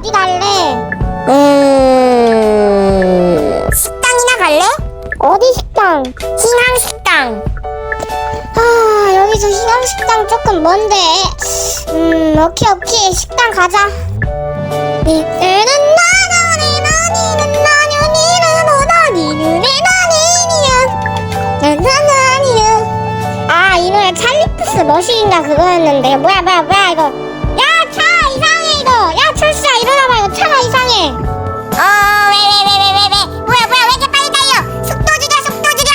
어디 갈래? 음 식당이나 갈래? 어디 식당? 희망식당. 아 여기서 희망식당 조금 먼데. 음 오케이 오케이 식당 가자. 이때는 나나니 나니는 나나니는 아 이 노래 찰리푸스 머신인가 그거였는데 뭐야 뭐야 뭐야 이거 이상해 어왜왜 왜 왜 왜 뭐야 뭐야 왜 이렇게 빨리 달려? 속도 줄여 속도 줄여.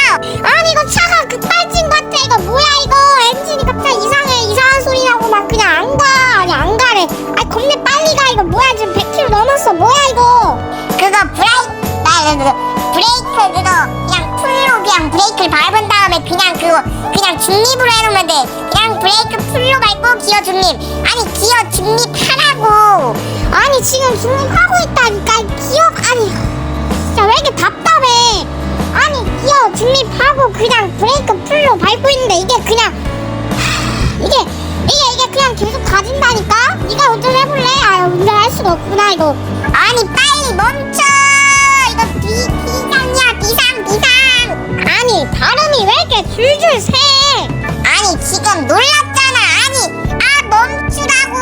아니 이거 차가 급발진 같아. 이거 뭐야 이거? 엔진이 갑자기 이상해. 이상한 소리 나고 막 그냥 안 가. 아니 안 가래. 아니 겁내 빨리 가. 이거 뭐야 지금 100km 넘었어. 뭐야 이거? 그거 브레이크 나 브레이크 그거 그냥 풀로 그냥 브레이크를 밟은 다음에 그냥 그거 그냥 중립으로 해놓으면 돼. 그냥 브레이크 풀로 밟고 기어 중립. 아니 기어 중립 그냥 브레이크 풀로 밟고 있는데 이게 그냥 하, 이게 이게 이게 그냥 계속 가진다니까? 네가 운전해볼래? 아 운전할 수가 없구나 이거. 아니 빨리 멈춰! 이거 비, 비상이야 비상 비상! 아니 발음이 왜 이렇게 줄줄 새? 아니 지금 놀랐잖아 아니. 아 멈추라고!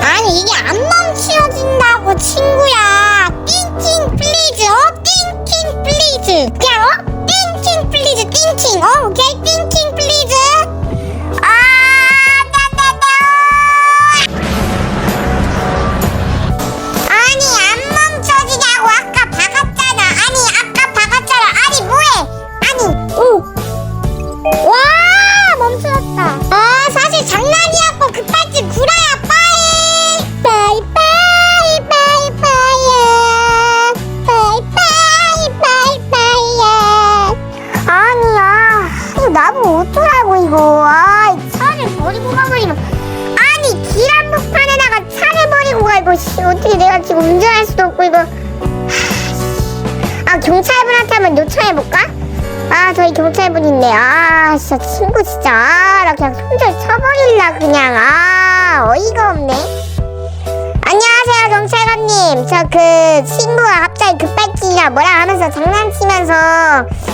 아니 이게 안 멈추어진다고 친구 아니 길 한복판에다가 차를 버리고 가 이거 씨. 어떻게 내가 지금 운전할 수도 없고 이거. 아 경찰분한테 한번 요청해볼까? 아 저희 경찰분 있네. 아 진짜 친구 진짜. 아 나 그냥 손절 쳐버릴라 그냥. 아 어이가 없네 경찰관님 저 그 친구가 갑자기 급발진이라 뭐라 하면서 장난치면서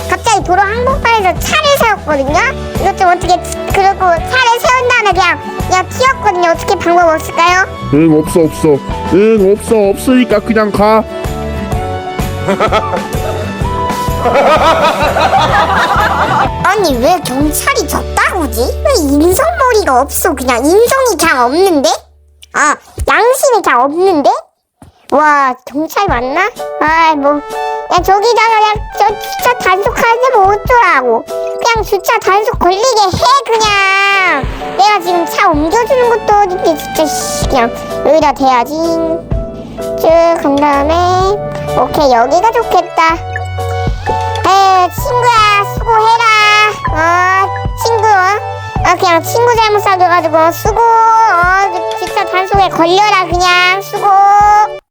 갑자기 도로 항복판에서 차를 세웠거든요 이것 좀 어떻게 그리고 차를 세운 다음에 그냥 그냥 튀었거든요 어떻게 방법 없을까요? 응 없어 없어 응 없어 없으니까 그냥 가 아니 왜 경찰이 졌다고지? 왜 인성머리가 없어 그냥 인성이 그냥 없는데? 아 양심이 그냥 없는데? 와 경찰 맞나? 아이 뭐야 저기다가 그냥 저 주차 단속하는데 뭐 어쩌라고. 그냥 주차 단속 걸리게 해 그냥. 내가 지금 차 옮겨주는 것도 어딘데 진짜 씨, 그냥 여기다 대야지. 쭉 간 다음에 오케이 여기가 좋겠다. 에휴 친구야 수고해라. 어 친구. 어 그냥 친구 잘못 사귀어가지고 수고. 어 진짜 단속에 걸려라 그냥. 수고